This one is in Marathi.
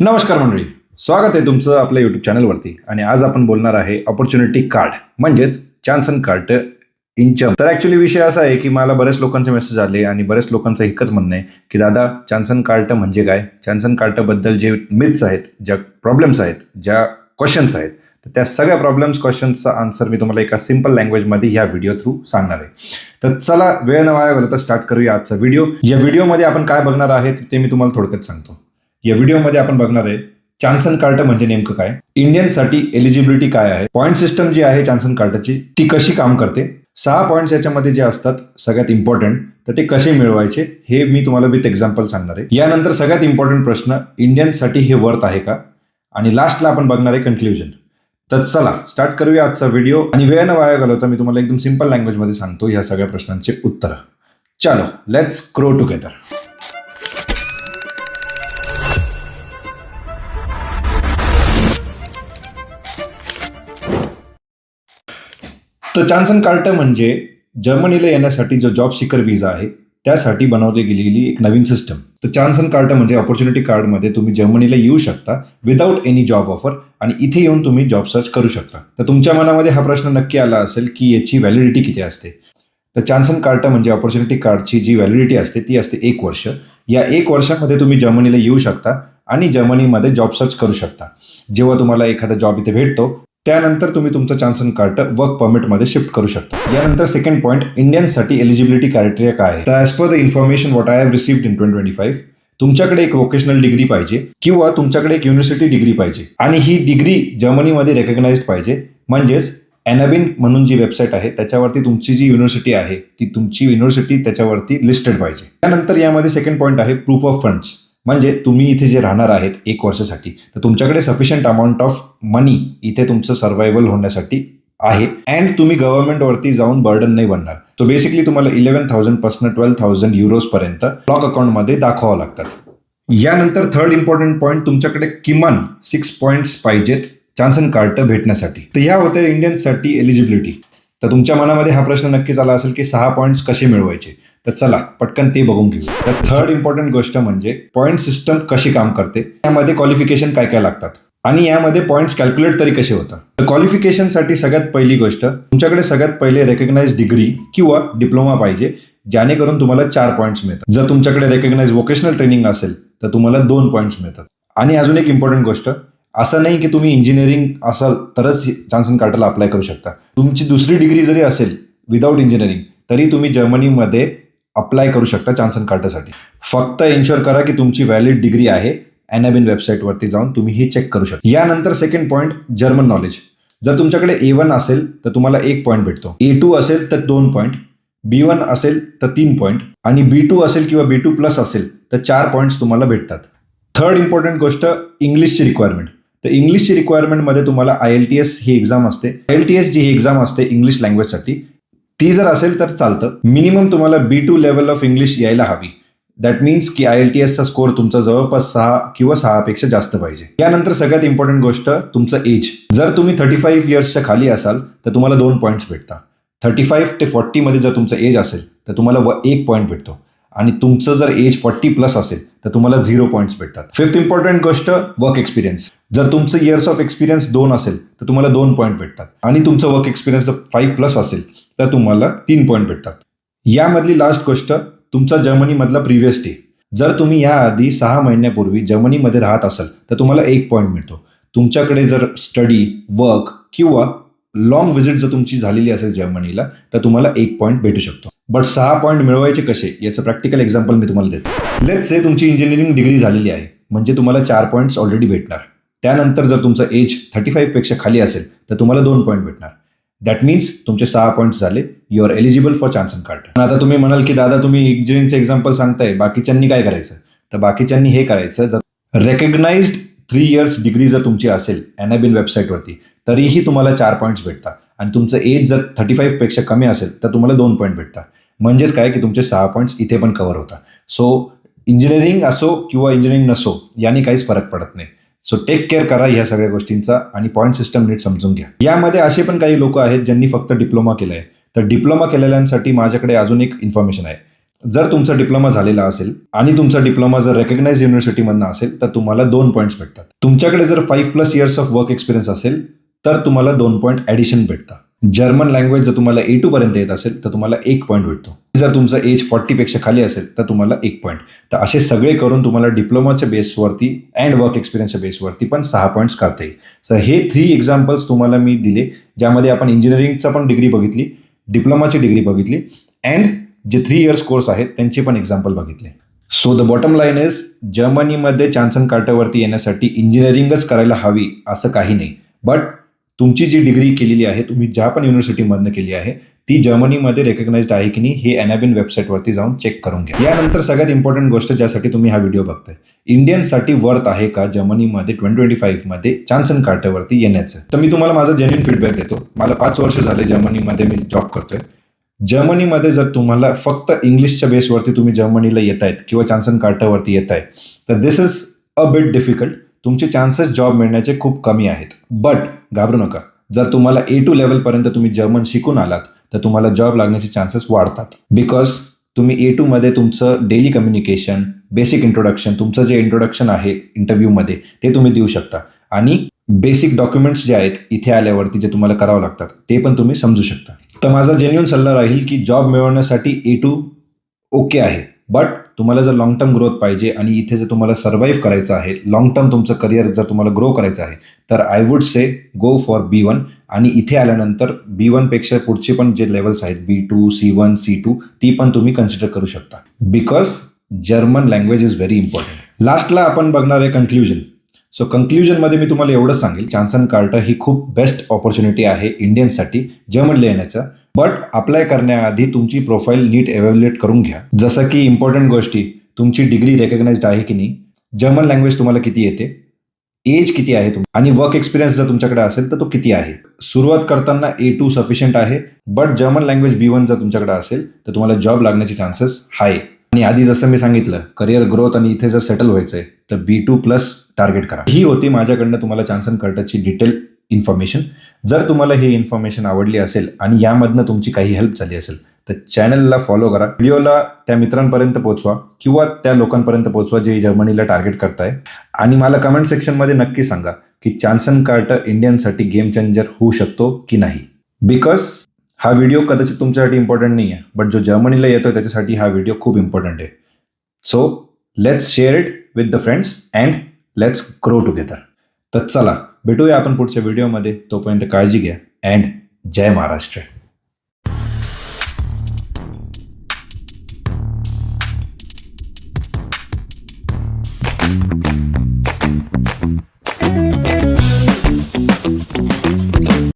नमस्कार मंडळी. स्वागत आहे तुमचं आपल्या यूट्यूब चॅनलवरती आणि आज आपण बोलणार आहे ऑपॉर्च्युनिटी कार्ड म्हणजेच चान्सन कार्ट इंचम तर ॲक्च्युली विषय असा आहे की मला बऱ्याच लोकांचे मेसेज आले आणि बऱ्याच लोकांचं एकच म्हणणं आहे की दादा चान्सन कार्ट म्हणजे काय? चान्सन कार्टबद्दल जे मिथ्स आहेत ज्या प्रॉब्लेम्स आहेत ज्या क्वेश्चन्स आहेत तर त्या सगळ्या प्रॉब्लेम्स क्वेश्चन्सचा आन्सर मी तुम्हाला एका सिंपल लँग्वेजमध्ये ह्या व्हिडिओ थ्रू सांगणार आहे. तर चला वेळ न वाया घालवता स्टार्ट करूया आजचा व्हिडिओ या व्हिडिओमध्ये आपण काय बघणार आहे ते मी तुम्हाला थोडक्यात सांगतो. या व्हिडिओमध्ये आपण बघणार आहे चान्सन कार्ट म्हणजे नेमकं काय? इंडियनसाठी एलिजिबिलिटी काय आहे? पॉईंट सिस्टम जी आहे चान्सन कार्टची ती कशी काम करते? सहा पॉईंट्स याच्यामध्ये जे असतात सगळ्यात इम्पॉर्टंट तर ते कसे मिळवायचे हे मी तुम्हाला विथ एक्झाम्पल सांगणार आहे. यानंतर सगळ्यात इम्पॉर्टंट प्रश्न इंडियनसाठी हे वर्थ आहे का? आणि लास्टला आपण बघणार आहे कन्क्ल्युजन तर चला स्टार्ट करूया आजचा व्हिडिओ आणि वेळ न वाया घालवता मी तुम्हाला एकदम सिंपल लँग्वेजमध्ये सांगतो ह्या सगळ्या प्रश्नांचे उत्तर. चलो लेट्स क्रो टुगेदर तर चान्सन कार्ट म्हणजे जर्मनीला येण्यासाठी जो जॉब सिकर विजा आहे त्यासाठी बनवली गेलेली एक नवीन सिस्टम तर चान्सन कार्ट म्हणजे ऑपॉर्च्युनिटी कार्डमध्ये तुम्ही जर्मनीला येऊ शकता विदाऊट एनी जॉब ऑफर आणि इथे येऊन तुम्ही जॉब सर्च करू शकता. तर तुमच्या मनामध्ये हा प्रश्न नक्की आला असेल की याची व्हॅलिडिटी किती असते? तर चान्सन कार्ट म्हणजे ऑपॉर्च्युनिटी कार्डची जी व्हॅलिडिटी असते ती असते एक वर्ष. या एक वर्षामध्ये तुम्ही जर्मनीला येऊ शकता आणि जर्मनीमध्ये जॉब सर्च करू शकता. जेव्हा तुम्हाला एखादा जॉब इथे भेटतो त्यानंतर तुम्ही तुमचं चान्सन कार्ट वर्क परमिटमध्ये शिफ्ट करू शकता. यानंतर सेकंड पॉईंट इंडियनसाठी एलिजिबिलिटी क्रायटेरिया काय आहे तर as per the information what I have received in twenty twenty five तुमच्याकडे एक वोकेशनल डिग्री पाहिजे किंवा तुमच्याकडे एक युनिव्हर्सिटी डिग्री पाहिजे आणि ही डिग्री जर्मनीमध्ये रेकग्नाइज पाहिजे. म्हणजेच एनाबिन म्हणून जी वेबसाईट आहे त्याच्यावरती तुमची जी युनिव्हर्सिटी आहे ती तुमची युनिव्हर्सिटी त्याच्यावरती लिस्टेड पाहिजे. त्यानंतर यामध्ये सेकंड पॉईंट आहे प्रूफ ऑफ फंड्स म्हणजे तुम्ही इथे जे राहणार आहेत एक वर्षासाठी तर तुमच्याकडे सफिशियंट अमाऊंट ऑफ मनी इथे तुमचं सर्वायवल होण्यासाठी आहे. अँड तुम्ही गव्हर्नमेंटवरती जाऊन बर्डन नाही बनणार. सो बेसिकली तुम्हाला इलेव्हन थाउजंडपासून ट्वेल्व थाउजंड युरोज पर्यंत ब्लॉक अकाउंटमध्ये दाखवावं लागतात. यानंतर थर्ड इम्पॉर्टंट पॉईंट तुमच्याकडे किमान सिक्स पॉईंट्स पाहिजेत चान्सन कार्ट भेटण्यासाठी. तर ह्या होत्या इंडियनसाठी एलिजिबिलिटी तर तुमच्या मनामध्ये हा प्रश्न नक्कीच आला असेल की सहा पॉईंट्स कसे मिळवायचे? तर चला पटकन ते बघून घेऊ. तर थर्ड इम्पॉर्टंट गोष्ट म्हणजे पॉईंट सिस्टम कशी काम करते? यामध्ये क्वालिफिकेशन काय काय लागतात? आणि यामध्ये पॉईंट्स कॅल्क्युलेट तरी कसे होतात? तर क्वालिफिकेशनसाठी सगळ्यात पहिली गोष्ट तुमच्याकडे सगळ्यात पहिले रेकग्नाइज डिग्री किंवा डिप्लोमा पाहिजे ज्यानेकरून तुम्हाला चार पॉईंट्स मिळतात. जर तुमच्याकडे रेकग्नाइज वोकेशनल ट्रेनिंग असेल तर तुम्हाला दोन पॉईंट्स मिळतात. आणि अजून एक इम्पॉर्टंट गोष्ट असं नाही की तुम्ही इंजिनिअरिंग असाल तरच चान्सन कार्टाला अप्लाय करू शकता. तुमची दुसरी डिग्री जरी असेल विदाऊट इंजिनिअरिंग तरी तुम्ही जर्मनीमध्ये अप्लाय करू शकता चान्सन कार्टासाठी फक्त इन्शुअर करा की तुमची व्हॅलिड डिग्री आहे अॅनाबिन वेबसाईटवरती जाऊन तुम्ही हे चेक करू शकता. यानंतर सेकंड पॉईंट जर्मन नॉलेज जर तुमच्याकडे ए वन असेल तर तुम्हाला एक पॉईंट भेटतो. ए टू असेल तर दोन पॉईंट बी वन असेल तर तीन पॉईंट आणि बी टू असेल किंवा बी टू प्लस असेल तर चार पॉईंट्स तुम्हाला भेटतात. थर्ड इम्पॉर्टंट गोष्ट इंग्लिशची रिक्वायरमेंट तर इंग्लिशची रिक्वायरमेंटमध्ये तुम्हाला आय एल टी एस ही एक्झाम असते. आय एल टी एस जी ही एक्झाम असते इंग्लिश लँग्वेजसाठी ती जर असेल तर चालतं. मिनिमम तुम्हाला B two level of English यायला हवी. दॅट मीन्स की आय एल टी एसचा स्कोअर तुमचा जवळपास सहा किंवा सहापेक्षा जास्त पाहिजे. यानंतर सगळ्यात इम्पॉर्टंट गोष्ट तुमचं एज जर तुम्ही थर्टी फाईव्ह इयर्सच्या खाली असाल तर तुम्हाला दोन पॉईंट्स भेटतात. थर्टी फाईव्ह ते फॉर्टीमध्ये जर तुमचं एज असेल तर तुम्हाला व एक पॉईंट भेटतो. आणि तुमचं जर एज फॉर्टी प्लस असेल तर तुम्हाला झिरो पॉईंट्स भेटतात. फिफ्थ इम्पॉर्टंट गोष्ट वर्क एक्सपिरियन्स जर तुमचं इयर्स ऑफ एक्सपिरियन्स दोन असेल तर तुम्हाला दोन पॉईंट भेटतात. आणि तुमचं वर्क एक्सपिरियन्स जर फाईव्ह प्लस असेल तर तुम्हाला तीन पॉईंट भेटतात. यामधली लास्ट गोष्ट तुमचा जर्मनीमधला प्रिव्हियस डे जर तुम्ही याआधी सहा महिन्यापूर्वी जर्मनीमध्ये राहत असाल तर तुम्हाला एक पॉईंट मिळतो. तुमच्याकडे जर स्टडी वर्क किंवा लॉंग व्हिजिट जर तुमची झालेली असेल जर्मनीला तर तुम्हाला एक पॉईंट भेटू शकतो. बट सहा पॉईंट मिळवायचे कसे? याचं प्रॅक्टिकल एक्झाम्पल मी तुम्हाला देतो. लेट से तुमची इंजिनिअरिंग डिग्री झालेली आहे म्हणजे तुम्हाला चार पॉईंट्स ऑलरेडी भेटणार. त्यानंतर जर तुमचं एज थर्टी फाईव्हपेक्षा खाली असेल तर तुम्हाला दोन पॉईंट भेटणार. दॅट मीन्स तुमचे सहा पॉईंट्स झाले. You are eligible for Chancen card आता तुम्ही म्हणाल की दादा तुम्ही इंजिनिअरिंगचं एक्झाम्पल सांगताय. बाकीच्यांनी काय करायचं? तर बाकीच्यांनी हे करायचं जर रेकग्नाइज्ड थ्री इयर्स डिग्री जर तुमची असेल एनॅबिन वेबसाईटवरती तरीही तुम्हाला चार पॉईंट्स भेटतात. आणि तुमचं एज जर थर्टी फाईव्हपेक्षा कमी असेल तर तुम्हाला दोन पॉईंट भेटतात. म्हणजेच काय? की तुमचे सहा पॉईंट्स इथे पण कव्हर होतात. सो इंजिनिअरिंग असो किंवा इंजिनिअरिंग नसो यांनी काहीच फरक पडत नाही. सो टेक केअर करा ह्या सगळ्या गोष्टींचा आणि पॉईंट सिस्टम नीट समजून घ्या. यामध्ये असे पण काही लोक आहेत ज्यांनी फक्त डिप्लोमा केला आहे तर डिप्लोमा केलेल्यांसाठी माझ्याकडे अजून एक इन्फॉर्मेशन आहे. जर तुमचा डिप्लोमा झालेला असेल आणि तुमचा डिप्लोमा जर रेकग्नाइज युनिव्हर्सिटीमधनं असेल तर तुम्हाला दोन पॉईंट्स भेटतात. तुमच्याकडे जर five plus years of work experience असेल तर तुम्हाला दोन पॉईंट ॲडिशन भेटतात. जर्मन लँग्वेज जर तुम्हाला ए टू पर्यंत येत असेल तर तुम्हाला एक पॉईंट भेटतो. जर तुमचं एज फॉर्टीपेक्षा खाली असेल तर तुम्हाला एक पॉईंट तर असे सगळे करून तुम्हाला डिप्लोमाच्या बेसवरती अँड वर्क एक्सपिरियन्सच्या बेसवरती पण सहा पॉईंट्स करता येईल. सर हे थ्री एक्झाम्पल्स तुम्हाला मी दिले ज्यामध्ये आपण इंजिनिअरिंगचा पण डिग्री बघितली डिप्लोमाची डिग्री बघितली अँड जे थ्री इयर्स कोर्स आहेत त्यांचे पण एक्झाम्पल बघितले. So the bottom line is जर्मनीमध्ये चान्सन कार्टावरती येण्यासाठी इंजिनिअरिंगच करायला हवी असं काही नाही. बट तुमची जी डिग्री केलेली आहे तुम्ही ज्या पण युनिव्हर्सिटीमधनं केली आहे ती जर्मनीमध्ये रेकग्नाइज्ड आहे की नाही हे एनॅबिन वेबसाईटवरती जाऊन चेक करून घ्या. यानंतर सगळ्यात इम्पॉर्टंट गोष्ट ज्यासाठी तुम्ही हा व्हिडिओ बघताय इंडियनसाठी वर्थ आहे का जर्मनीमध्ये ट्वेंटी ट्वेंटी फाईव्हमध्ये चान्सन कार्टवरती येण्याचं? तर मी तुम्हाला माझा जेन्युन फीडबॅक देतो. मला पाच वर्ष झाले जर्मनीमध्ये मी जॉब करतोय. जर्मनीमध्ये जर तुम्हाला फक्त इंग्लिशच्या बेसवरती तुम्ही जर्मनीला येत आहेत किंवा चान्सन कार्टावरती येत आहे तर this is a bit difficult तुमचे चान्सेस जॉब मिळण्याचे खूप कमी आहेत. बट घाबरू नका. जर तुम्हाला ए टू लेवलपर्यंत तुम्ही जर्मन शिकून आलात तर तुम्हाला जॉब लागण्याचे चान्सेस वाढतात. बिकॉज तुम्ही ए टूमध्ये तुमचं डेली कम्युनिकेशन बेसिक इंट्रोडक्शन तुमचं जे इंट्रोडक्शन आहे इंटरव्ह्यूमध्ये ते तुम्ही देऊ शकता. आणि बेसिक डॉक्युमेंट्स जे आहेत इथे आल्यावरती जे तुम्हाला करावं लागतात ते पण तुम्ही समजू शकता. तर माझा जेन्युन सल्ला राहील की जॉब मिळवण्यासाठी ए टू ओके आहे. बट तुम्हाला जर लॉंग टर्म ग्रोथ पाहिजे आणि इथे जर तुम्हाला सर्व्हाइव्ह करायचं आहे लॉंग टर्म तुमचं करिअर जर तुम्हाला ग्रो करायचं आहे तर I would say go for B one आणि इथे आल्यानंतर बी वनपेक्षा पुढचे पण जे लेवल्स आहेत B two C one C two ती पण तुम्ही कन्सिडर करू शकता. Because German language is very important लास्टला आपण बघणार आहे कन्क्ल्युजन सो कन्क्ल्युजनमध्ये मी तुम्हाला एवढंच सांगेल चान्सन कार्टर ही खूप बेस्ट ऑपॉर्च्युनिटी आहे इंडियन्ससाठी जर्मनला येण्याचं. बट अप्लाय करण्याआधी तुमची प्रोफाईल नीट एव्हॅल्युएट करून घ्या. जसं की इम्पॉर्टंट गोष्टी तुमची डिग्री रेकग्नाइज्ड आहे की नाही जर्मन लँग्वेज तुम्हाला किती येते एज किती आहे तुम आणि वर्क एक्सपिरियन्स जर तुमच्याकडे असेल तर तो किती आहे. सुरुवात करताना ए टू सफिशियंट आहे but German language B one जर तुमच्याकडे असेल तर तुम्हाला जॉब लागण्याचे चान्सेस हाय आणि आधी जसं मी सांगितलं करिअर ग्रोथ आणि इथे जर सेटल व्हायचंय तर बी टू प्लस टार्गेट करा. ही होती माझ्याकडनं तुम्हाला चान्सन कर्टची डिटेल इन्फॉर्मेशन जर तुम्हाला हे इन्फॉर्मेशन आवडली असेल आणि यामधनं तुमची काही हेल्प झाली असेल तर चॅनलला फॉलो करा. व्हिडिओला त्या मित्रांपर्यंत पोहोचवा किंवा त्या लोकांपर्यंत पोहोचवा जे जर्मनीला टार्गेट करताय. आणि मला कमेंट सेक्शनमध्ये नक्की सांगा की चान्सन कार्टर इंडियनसाठी गेम चेंजर होऊ शकतो की नाही. बिकॉज हा व्हिडिओ कदाचित तुमच्यासाठी इम्पॉर्टंट नाही आहे बट जो जर्मनीला येतो त्याच्यासाठी हा व्हिडिओ खूप इम्पॉर्टंट आहे. So let's share it with the friends and let's grow together तर चला भेटूया आपण पुढच्या व्हिडिओमध्ये तोपर्यंत काळजी घ्या. अँड जय महाराष्ट्र.